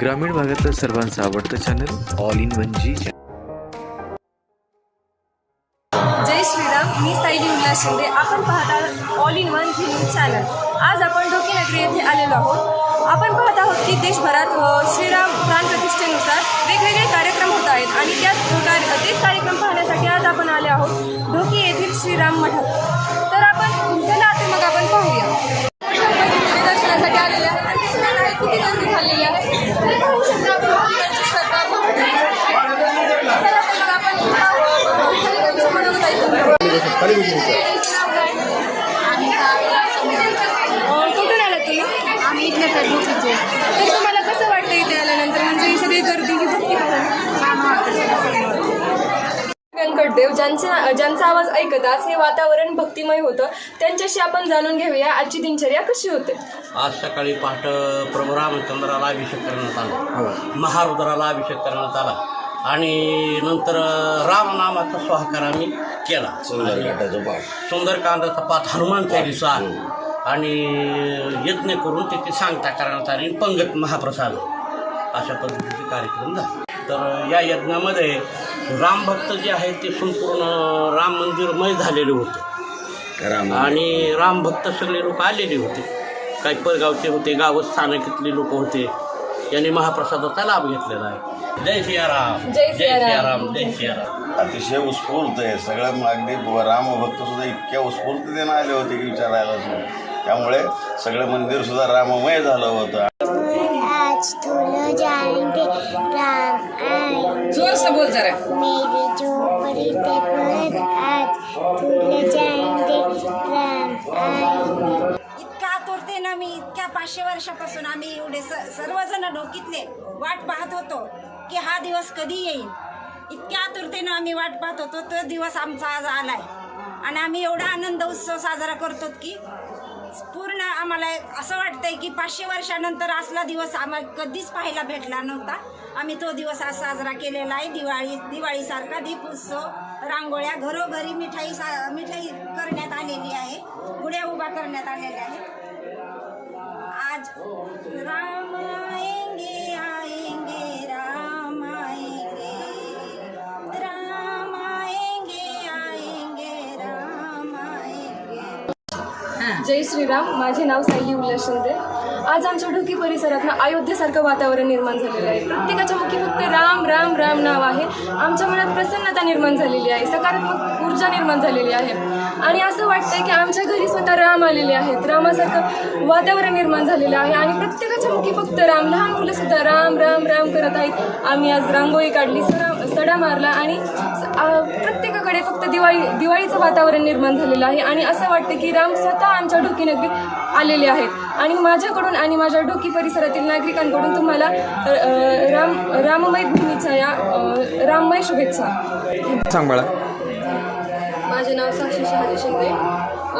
ग्रामीण भागातलं सर्वांचं आवडतं channel all in one Zee जय श्रीराम मी सायली उल्हास शिंदे. आपण पाहता all in one Zee news channel आज आपण डोकी नगरी येथे आलेलो आहोत. आपण पाहत आहोत की देशभरात श्रीराम प्राण प्रतिष्ठेनुसार वेगवेगळे कार्यक्रम होत आहेत आणि त्याच कार्य तेच कार्यक्रम पाहण्यासाठी आज आपण आले आहोत ढोकी येथील श्रीराम मठात. तर आपण चला आता मग आपण पाहूया. दर्शनासाठी आलेल्या आहेत आहे झालेली आहे तर पाहू शकता आपण भक्तांची श्रद्धा भक्ती. चला तर मग आपण अ, खाली त्यांचं मनोगत ऐकूया. अ, कुठून आलात तुम्ही आम्ही इथलेच आहे ढोकीचे तर तुम्हाला कसं वाटतं इथे आल्यानंतर म्हणजे ही सगळी गर्दी ही भक्ती पाहून छान वाटतं व्यंकटदेव ज्यांचा ज्यांचा आवाज ऐकताच हे वातावरण भक्तिमय होतं त्यांच्याशी आपण जाणून घेऊया आजची दिनचर्या कशी होते. आज सकाळी पहाट प्रभू रामचंद्राला अभिषेक करण्यात आला. महारुद्राला अभिषेक करण्यात आला. आणि नंतर रामनामाचा स्वाहाकार आम्ही केला. सुंदरकांडाचा पाठ. हनुमान चालीसा. आणि यज्ञ करून त्याची सांगता करण्यात आली. आणि पंगत महाप्रसाद. अशा पद्धतीचे कार्यक्रम झाले. तर या यज्ञामध्ये रामभक्त जे आहेत ते संपूर्ण राम मंदिरमय झालेले होते. आणि रामभक्त सगळे लोक आलेले होते. काही परगावचे होते गावस्थानकातले लोक होते. यांनी महाप्रसादाचा लाभ घेतलेला आहे. जय सियाराम. जय सियाराम. सियाराम. जय सियाराम. अतिशय उत्स्फूर्त आहे. सगळं अगदी रामभक्त सुद्धा इतक्या उत्स्फूर्ततेनं आले होते की विचारायला त्यामुळे सगळं मंदिर सुद्धा राममय झालं होतं. आज तुल जाएंगे राम आए जोर से बोल जरा. मेरी झोपड़ी पे पर आज तुल जाएंगे राम आए इतका आतुरतेनं मी इतक्या पाचशे वर्षापासून आम्ही एवढे स सर्वजण डोकीतले वाट पाहत होतो की हा दिवस कधी येईल? इतक्या आतुरतेनं आम्ही वाट पाहत होतो तो दिवस आमचा आज आलाय. आणि आम्ही एवढा आनंद उत्सव साजरा करतो की पूर्ण आम्हाला असं वाटतंय की पाचशे वर्षानंतर असला दिवस आम्हाला कधीच पाहायला भेटला नव्हता. आम्ही तो दिवस आज साजरा केलेला आहे. दिवाळी दिवाळीसारखा दीप उत्सव रांगोळ्या घरोघरी मिठाई सा मिठाई करण्यात आलेली आहे. गुड्या उभा करण्यात आलेल्या आहेत. आज रांग जय श्रीराम. माझे नाव सायली उल्हास शिंदे. आज आमच्या ढोकी परिसरात ना अयोध्येसारखं वातावरण निर्माण झालेलं आहे. प्रत्येकाच्या मुखी फक्त राम राम राम नाव आहे. आमच्या मनात प्रसन्नता निर्माण झालेली आहे. सकारात्मक ऊर्जा निर्माण झालेली आहे. आणि असं वाटतंय की आमच्या घरी स्वतः राम आलेले आहेत. रामासारखं वातावरण निर्माण झालेलं आहे. आणि प्रत्येकाच्या मुखी फक्त राम. लहान मुलं सुद्धा राम राम राम करत आहेत. आम्ही आज रांगोळी काढली सडा सडा मारला आणि प्रत्येक प्रत्येकाकडे फक्त दिवाळी दिवाळीचं वातावरण निर्माण झालेलं आहे. आणि असं वाटतं की राम स्वतः आमच्या ढोकी नगरीत आलेले आहेत. आणि माझ्याकडून आणि माझ्या ढोकी परिसरातील नागरिकांकडून तुम्हाला राम राममय भूमीच्या या राममय शुभेच्छा. सांग बाळा. माझे नाव साक्षी शहाजी शिंदे.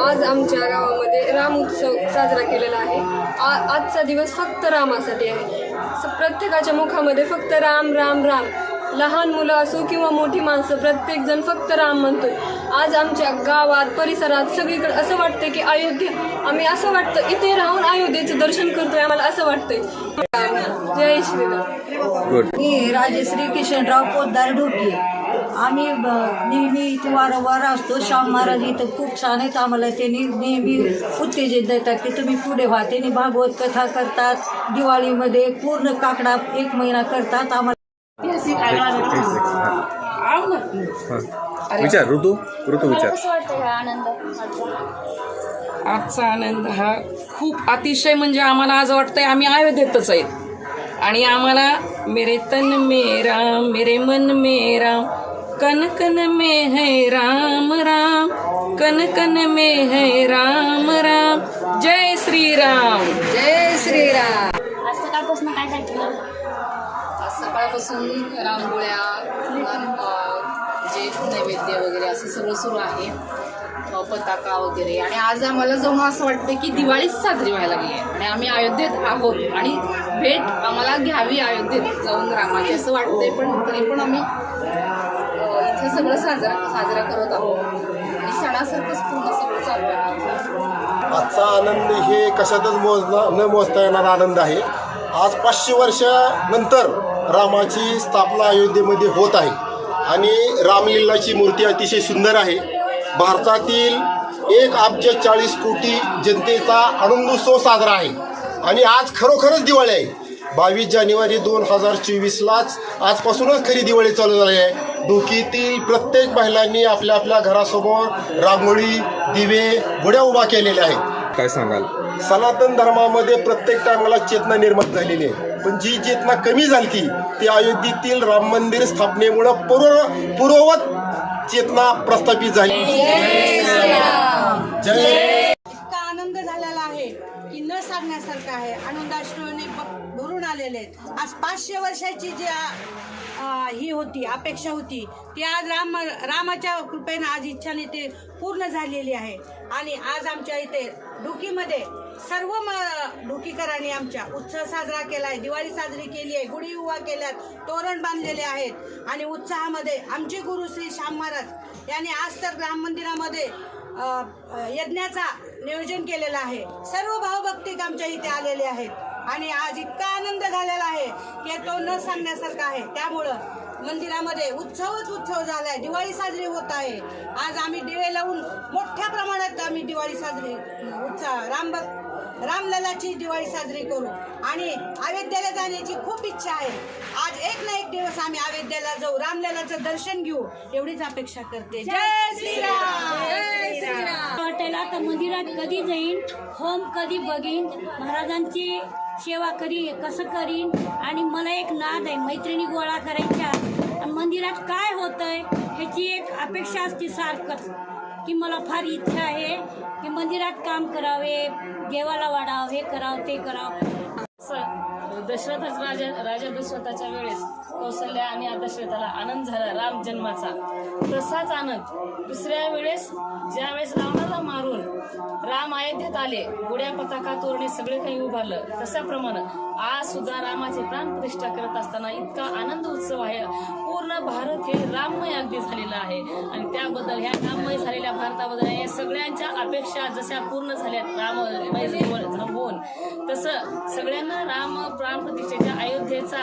आज आमच्या गावामध्ये राम उत्सव साजरा केलेला आहे. आ आजचा दिवस फक्त रामासाठी आहे. स- प्रत्येकाच्या मुखामध्ये फक्त राम राम राम. लहान मुलं असो किंवा मोठी माणसं प्रत्येकजण फक्त राम म्हणतोय. आज आमच्या गावात परिसरात सगळीकडे असं वाटतं की अयोध्या. आम्ही असं वाटतं इथे राहून अयोध्येचं दर्शन करतोय आम्हाला असं वाटतंय. जय श्रीराम मी राजश्री किशनराव पोद्दार ढोकी. आम्ही नेहमी इथे वारंवार असतो. श्याम महाराज इथं खूप छान आहेत आम्हाला. त्यांनी नेहमी उत्तेजित देतात की तुम्ही पुढे व्हा. त्यांनी भागवत कथा करतात. दिवाळीमध्ये पूर्ण काकडा एक महिना करतात आम्हाला. विचार ऋतू ऋतू विचार. कसं वाटतं हा आनंद? आजचा आनंद हा खूप अतिशय म्हणजे आम्हाला आज वाटतंय आम्ही अयोध्येतच आहेत आणि आम्हाला मेरे तन में राम मेरे मन में राम कन कन में है राम राम कन कन में है राम राम जय श्री राम। जय श्रीराम आज सकाळपासून रांगोळ्या जे नैवेद्य वगैरे असं सगळं सुरू आहे. पताका वगैरे. आणि आज आम्हाला जाऊन असं वाटतं की दिवाळीच साजरी व्हायला लागली आहे. आणि आम्ही अयोध्येत आहोत. आणि भेट आम्हाला घ्यावी अयोध्येत जाऊन रामाची असं वाटतंय पण तरी पण आम्ही इथे सगळं साजरा साजरा करत आहोत. आणि सणासारखंच पूर्ण सगळं चालू आहे. आजचा आनंद हे कशातच मोजणं न मोजता येणारा आनंद आहे. आज पाचशे वर्षानंतर रामाची स्थापना अयोध्येमध्ये होत आहे. आणि रामलीलाची मूर्ती अतिशय सुंदर आहे. भारतातील एक अब्ज चाळीस कोटी जनतेचा आनंदोत्सव साजरा आहे. आणि आज खरोखरच दिवाळी आहे. बावीस जानेवारी दोन हजार चोवीसलाच आजपासूनच खरी दिवाळी चालू झाली आहे. डोकीतील प्रत्येक महिलांनी आपल्या आपल्या घरासमोर रांगोळी दिवे गुड्या उभा केलेल्या आहेत. काय सांगाल? सनातन धर्मामध्ये प्रत्येक टायमाला चेतना निर्माण झालेली आहे. पण जी चेतना कमी झाली ती अयोध्येतील राम मंदिर स्थापनेमुळं पूर्व पूर्ववत चेतना प्रस्थापित झाली. जय इतका आनंद झालेला आहे की न सांगण्यासारखं आहे. आनंदाश्रूने भरून आलेले आहेत. आज पाचशे वर्षाची जी आ, ही होती अपेक्षा होती ती आज राम रामाच्या कृपेनं आज इच्छाने ते पूर्ण झालेली आहे. आणि आज आमच्या इथे डुकीमध्ये सर्व म- आमच्या उत्सव साजरा केला आहे दिवाळी साजरी केली आहे गुढी उभा केल्यात तोरण बांधलेले आहेत. आणि उत्साहामध्ये आमचे गुरु श्री श्याम महाराज यांनी आज तर राम मंदिरामध्ये यज्ञाचा नियोजन केलेलं आहे. सर्व भावभक्तिक आमच्या इथे आलेले आहेत. आणि आज इतका आनंद झालेला आहे की तो न सांगण्यासारखा आहे. त्यामुळं मंदिरामध्ये उत्सवच उत्सव झालाय. दिवाळी साजरी होत आहे. आज आम्ही दिवे लावून मोठ्या प्रमाणात आम्ही दिवाळी साजरी उत्साह राम रामललाची दिवाळी साजरी करू. आणि अयोध्येला जाण्याची खूप इच्छा आहे. आज एक ना एक दिवस आम्ही अयोध्येला जाऊ. रामललाचं दर्शन घेऊ. एवढीच अपेक्षा करते. जय श्रीराम! जय श्रीराम! वाटेल आता मंदिरात कधी जाईन? होम कधी बघीन? महाराजांची सेवा कधी कसं करीन? आणि मला एक नाद आहे. मैत्रिणी गोळा करायच्या. मंदिरात काय होतंय ह्याची एक अपेक्षा असते सारखंच की मला फार इच्छा आहे की मंदिरात काम करावे देवाला वाढावं हे करावं ते करावं. दशरथ राजा राजा दशरथाच्या वेळेस कौशल्या आणि दशरथाला आनंद झाला राम जन्माचा. तसाच आनंद दुसऱ्या वेळेस ज्या वेळेस रावणाला मारून राम अयोध्येत आले गुड्या पताका तोरणे सगळे काही उभारलं तशाप्रमाणे आज सुद्धा रामाचे प्राणप्रतिष्ठा करत असताना इतका आनंद उत्सव आहे. पूर्ण भारत हे राममय अगदी झालेलं आहे. आणि त्याबद्दल ह्या राममय झालेल्या भारताबद्दल या सगळ्यांच्या अपेक्षा जशा पूर्ण झाल्या राममय जीवन थांबवून तसं सगळ्यांना राम प्राणप्रतिष्ठेच्या अयोध्येचा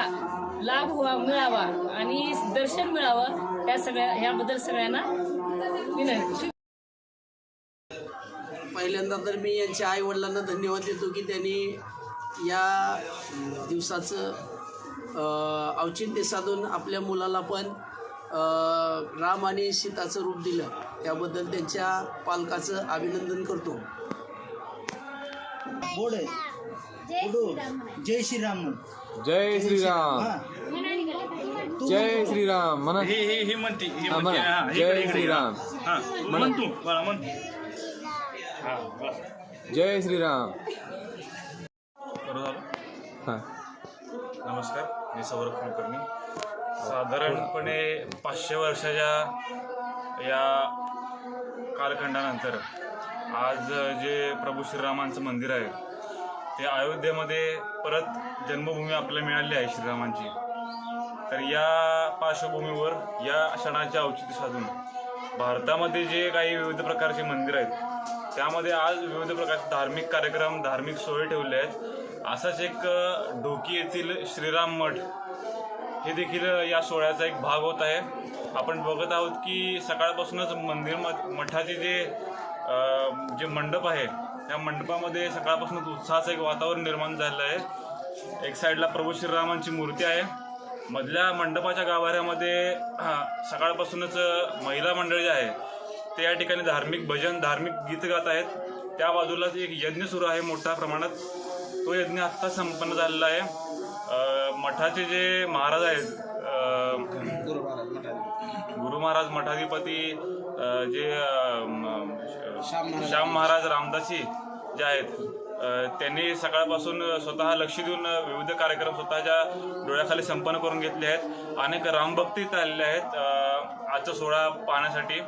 लाभ व्हा मिळावा आणि दर्शन मिळावं या सगळ्या ह्याबद्दल सगळ्यांना विनंती. पहिल्यांदा तर मी यांच्या आई वडिलांना धन्यवाद देतो की त्यांनी या दिवसाचं औचित्य साधून आपल्या मुलाला पण राम आणि सीताचं रूप दिलं. त्याबद्दल त्यांच्या पालकाचं अभिनंदन करतो. जय श्रीराम जय श्रीराम म्हणा. ही. ही ही म्हणती ही हा, म्हणती म्हणा. हा, जय इकडे, इकडे, श्रीराम. हा म्हण. तू बाळा म्हण हा बस जय श्रीराम. हा. नमस्कार मी सौरभ कुलकर्णी. साधारणपणे पाचशे वर्षाच्या या कालखंडानंतर आज जे प्रभू श्रीरामांचं मंदिर आहे ते अयोध्येमध्ये परत जन्मभूमी आपल्याला मिळाली आहे श्रीरामांची. तर या पार्श्वभूमीवर या क्षणाचे औचित्य साधून भारतामध्ये जे काही विविध प्रकारचे मंदिर आहेत त्यामध्ये आज विविध प्रकारचे धार्मिक कार्यक्रम धार्मिक सोयी ठेवले आहेत. असाच एक ढोकी येथील श्रीराम मठ हे देखील या सोहळ्याचा एक भाग होत आहे. आपण बघत आहोत की सकाळपासूनच मंदिर मठाचे जे जे मंडप आहे त्या मंडपामध्ये सकाळपासूनच उत्साहाचं एक वातावरण निर्माण झालेलं आहे. एक साईडला प्रभू श्रीरामांची मूर्ती आहे. मधल्या मंडपाच्या गाभाऱ्यामध्ये सकाळपासूनच महिला मंडळ जे आहे. ते या ठिकाणी धार्मिक भजन धार्मिक गीत गात आहेत. त्या बाजूलाच एक यज्ञ सुरू आहे मोठ्या प्रमाणात. तो यज्ञ आत्ता संपन्न झालेला आहे. मठाचे जे महाराज आहेत गुरु महाराज मठाधिपती जे श्याम महाराज. रामदासी जे आहेत त्यांनी सकाळपासून स्वतः लक्ष देऊन विविध कार्यक्रम स्वतःच्या डोळ्याखाली संपन्न करून घेतले आहेत. अनेक रामभक्ती आलेले आहेत आजचा सोहळा पाहण्यासाठी.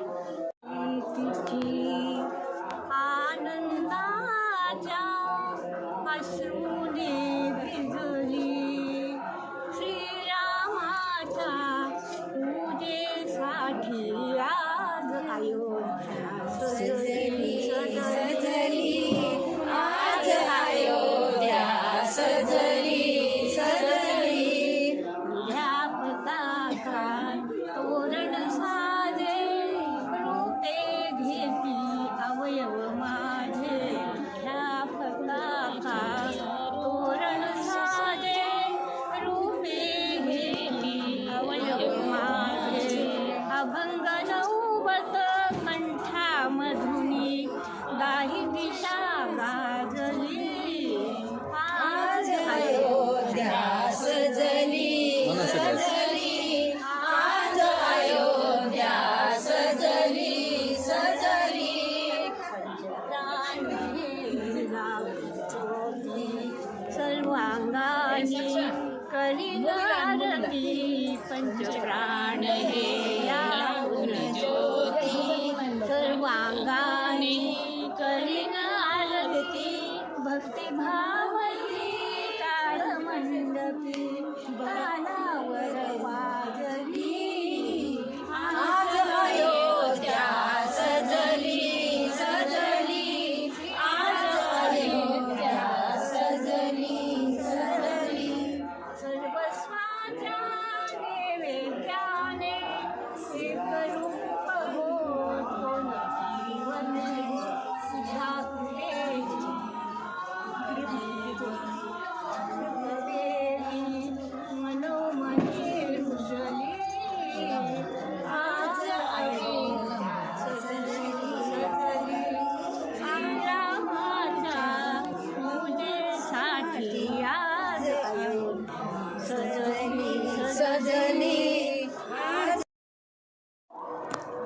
भक्ती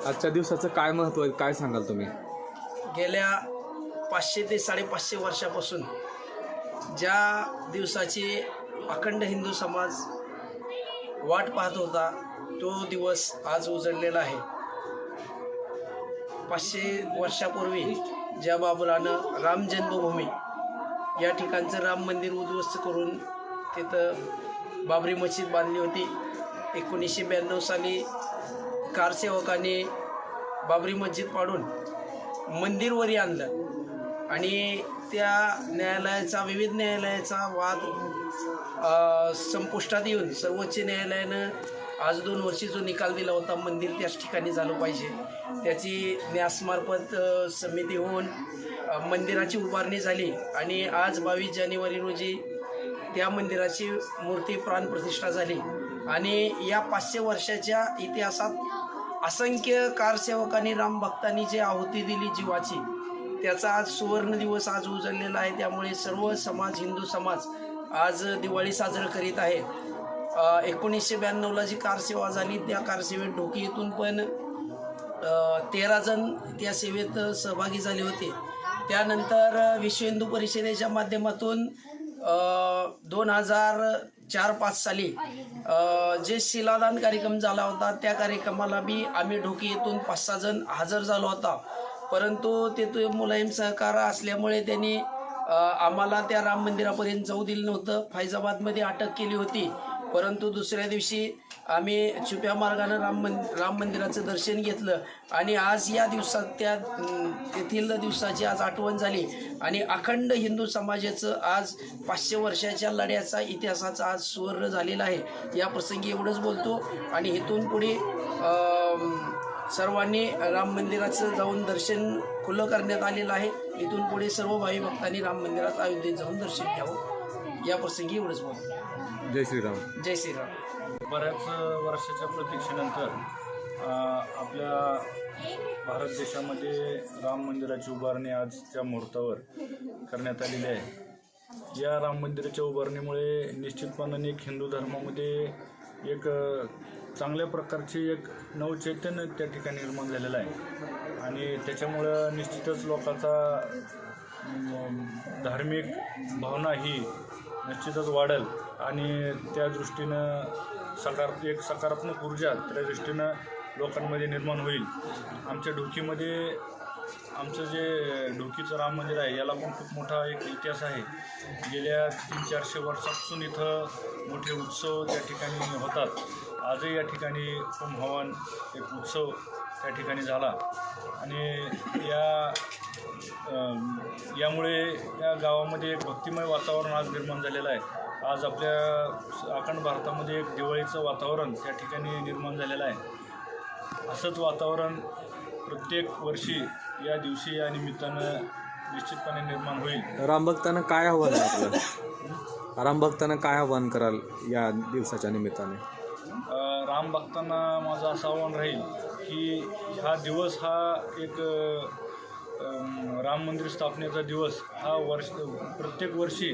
आजच्या दिवसाचं काय महत्त्व आहे? काय सांगाल तुम्ही? गेल्या पाचशे ते साडेपाचशे वर्षापासून ज्या दिवसाची अखंड हिंदू समाज वाट पाहत होता तो दिवस आज उजळलेला आहे. पाचशे वर्षापूर्वी ज्या बाबुलानं राम जन्मभूमी या ठिकाणचं राम मंदिर उद्ध्वस्त करून तिथं बाबरी मशीद बांधली होती. एकोणीसशे ब्याण्णव साली कारसेवकाने बाबरी मस्जिद पाडून मंदिरवरी आणलं. आणि त्या न्यायालयाचा विविध न्यायालयाचा वाद संपुष्टात येऊन सर्वोच्च न्यायालयानं आज दोन वर्षी जो निकाल दिला होता मंदिर त्याच ठिकाणी झालं पाहिजे. त्याची न्यासमार्फत समिती होऊन मंदिराची उभारणी झाली. आणि आज बावीस जानेवारी रोजी त्या मंदिराची मूर्ती प्राणप्रतिष्ठा झाली. आणि या पाचशे वर्षाच्या इतिहासात असंख्य कारसेवकांनी रामभक्तांनी जे आहुती दिली जीवाची त्याचा आज सुवर्ण दिवस आज उजळलेला आहे. त्यामुळे सर्व समाज हिंदू समाज आज दिवाळी साजरं करीत आहे. एकोणीसशे ब्याण्णवला जी कारसेवा झाली त्या कारसेवेत ढोकी येथून पण तेरा जण त्या सेवेत सहभागी झाले होते. त्यानंतर विश्व हिंदू परिषदेच्या माध्यमातून दोन हजार चार पाच साली जे शिलादान कार्यक्रम झाला होता त्या कार्यक्रमाला बी आम्ही ढोकी येथून पाच सहा जण हजर झालो होता. परंतु तेथे मुलायम सहकार असल्यामुळे त्यांनी आम्हाला त्या राम मंदिरापर्यंत जाऊ दिलं नव्हतं. फैजाबादमध्ये अटक केली होती. परंतु दुसऱ्या दिवशी आम्ही छुप्या मार्गानं राम मंद राम मंदिराचं दर्शन घेतलं. आणि आज या दिवसात त्या तेथील दिवसाची आज आठवण झाली. आणि अखंड हिंदू समाजाचं आज पाचशे वर्षाच्या लढ्याचा इतिहासाचा आज सुवर्ण झालेला आहे. या प्रसंगी एवढंच बोलतो. आणि इथून पुढे सर्वांनी राम मंदिराचं जाऊन दर्शन खुलं करण्यात आलेलं आहे. इथून पुढे सर्व भावी भक्तांनी राम मंदिरात अयोध्येत जाऊन दर्शन घ्यावं. या प्रसंगी एवढंच बोलतो. जय श्रीराम. जय श्रीराम. बऱ्याच वर्षाच्या प्रतीक्षेनंतर आपल्या भारत देशामध्ये राम मंदिराची उभारणी आजच्या मुहूर्तावर करण्यात आलेली आहे. या राम मंदिराच्या उभारणीमुळे निश्चितपणाने एक हिंदू धर्मामध्ये एक चांगल्या प्रकारचे एक नवचैतन्य त्या ठिकाणी निर्माण झालेलं आहे. आणि त्याच्यामुळं निश्चितच लोकांचा धार्मिक भावना ही निश्चितच वाढेल. आणि त्या दृष्टीनं सकार एक सकारात्मक ऊर्जा त्या दृष्टीनं लोकांमध्ये निर्माण होईल. आमच्या ढोकीमध्ये आमचं जे ढोकीचं राम मंदिर आहे याला पण खूप मोठा एक इतिहास आहे. गेल्या तीन चारशे वर्षापासून इथं मोठे उत्सव त्या ठिकाणी होतात. आजही या ठिकाणी कुंभ हवन एक उत्सव त्या ठिकाणी झाला. आणि या यामुळे या गावामध्ये एक भक्तिमय वातावरण आज निर्माण झालेलं आहे. आज आपल्या अखंड भारतामध्ये एक दिवाळीचं वातावरण त्या ठिकाणी निर्माण झालेलं आहे. असंच वातावरण प्रत्येक वर्षी या दिवशी या निमित्तानं निश्चितपणे निर्माण होईल. रामभक्तांना काय आव्हान आहे आपलं? रामभक्तांना काय आव्हान कराल या दिवसाच्या निमित्ताने? राम भक्तांना माझं असं आव्हान राहील की हा दिवस हा एक अम, राम मंदिर स्थापनेचा दिवस. हा वर्ष प्रत्येक वर्षी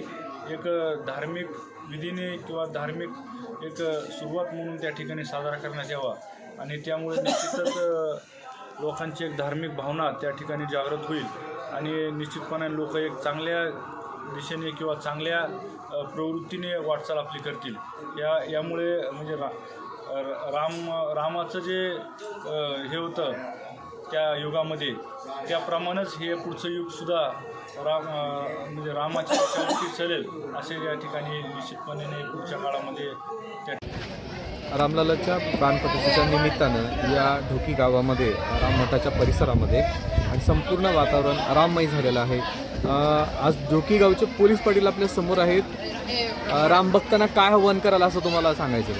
एक धार्मिक विधीने किंवा धार्मिक एक सुरुवात म्हणून त्या ठिकाणी साजरा करण्यात यावा. आणि त्यामुळे निश्चितच अ, लोकांची एक धार्मिक भावना त्या ठिकाणी जागृत होईल. आणि निश्चितपणे लोक एक चांगल्या दिशेने किंवा चांगल्या प्रवृत्तीने वाटचाल आपली करतील. या यामुळे म्हणजे रा राम रामाचं जे हे होतं त्या युगामध्ये त्याप्रमाणेच हे पुढचं युगसुद्धा राम म्हणजे रामाची चलेल असे या ठिकाणी निश्चितपणे पुढच्या काळामध्ये त्या रामलालाच्या प्राणप्रतिष्ठेच्या निमित्तानं या ढोकी गावामध्ये राममठाच्या परिसरामध्ये आणि संपूर्ण वातावरण राममय झालेलं आहे. आज ढोकी गावचे पोलीस पाटील आपल्यासमोर आहेत. राम भक्तांना काय आव्हान कराल असं तुम्हाला सांगायचं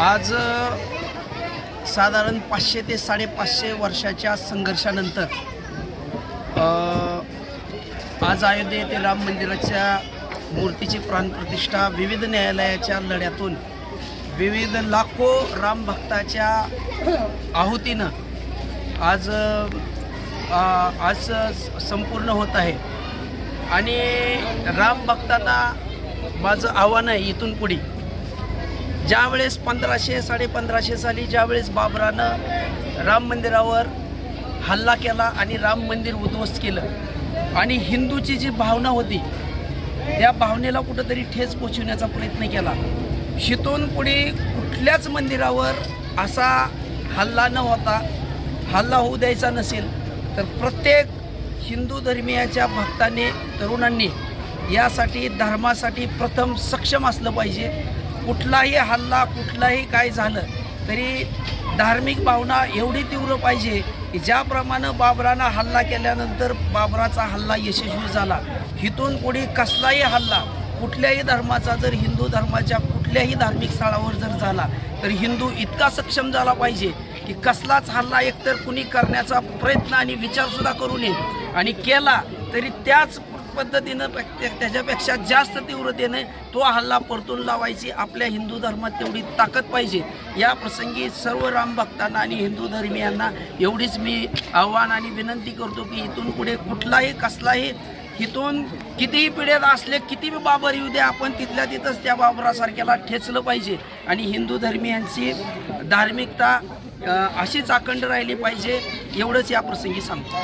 आज साधारण पाचशे ते साडेपाचशे वर्षाच्या संघर्षानंतर आज अयोध्ये येथे राम मंदिराच्या मूर्तीची प्राणप्रतिष्ठा विविध न्यायालयाच्या लढ्यातून विविध लाखो रामभक्ताच्या आहुतीनं आज आज संपूर्ण होत आहे. आणि रामभक्तांना माझं आव्हान आहे इथून पुढे. ज्यावेळेस पंधराशे साडेपंधराशे साली ज्यावेळेस बाबरानं राम मंदिरावर हल्ला केला आणि राम मंदिर उद्ध्वस्त केलं आणि हिंदूची जी भावना होती त्या भावनेला कुठंतरी ठेच पोचवण्याचा प्रयत्न केला. शितून पुढे कुठल्याच मंदिरावर असा हल्ला न होता हल्ला होऊ द्यायचा नसेल तर प्रत्येक हिंदू धर्मीयाच्या भक्तांनी तरुणांनी यासाठी धर्मासाठी प्रथम सक्षम असलं पाहिजे. कुठलाही हल्ला कुठलाही काय झालं तरी धार्मिक भावना एवढी तीव्र पाहिजे की ज्याप्रमाणे बाबरानं हल्ला केल्यानंतर बाबराचा हल्ला यशस्वी झाला. हिथून पुढे कसलाही हल्ला कुठल्याही धर्माचा जर हिंदू धर्माच्या कुठल्याही धार्मिक स्थळावर जर झाला तर हिंदू इतका सक्षम झाला पाहिजे की कसलाच हल्ला एकतर कुणी करण्याचा प्रयत्न आणि विचारसुद्धा करू नये आणि केला तरी त्याच पद्धतीनं त्याच्यापेक्षा जास्त तीव्रतेने तो हल्ला परतून लावायची आपल्या हिंदू धर्मात तेवढी ताकद पाहिजे. या प्रसंगी सर्व रामभक्तांना आणि हिंदू धर्मियांना एवढीच मी आव्हान आणि विनंती करतो की इथून पुढे कुठलाही कसलाही इथून कितीही पिढ्यात असले किती बी बाबर येऊ द्या आपण तिथल्या तिथंच त्या बाबरासारख्याला ठेचलं पाहिजे. आणि हिंदू धर्मियांची धार्मिकता अशीच अखंड राहिली पाहिजे एवढंच या प्रसंगी सांगतो.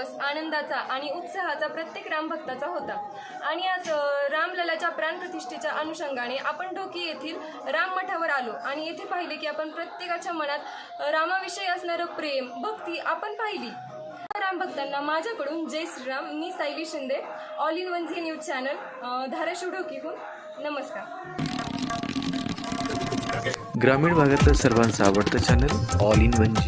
दिवस आनंदाचा आणि उत्साहाचा प्रत्येक रामभक्ताचा होता. आणि आज रामललाच्या प्राणप्रतिष्ठेच्या अनुषंगाने आपण ढोकी येथील राम मठावर आलो आणि येथे पाहिले की आपण प्रत्येकाच्या मनात रामाविषयी असणारं प्रेम भक्ती आपण पाहिली. रामभक्तांना माझ्याकडून जय श्रीराम मी Sayali Shinde all in one Zee news channel Dharashiv ढोकीहून नमस्कार. ग्रामीण भागातलं सर्वांचं आवडतं channel all in one Zee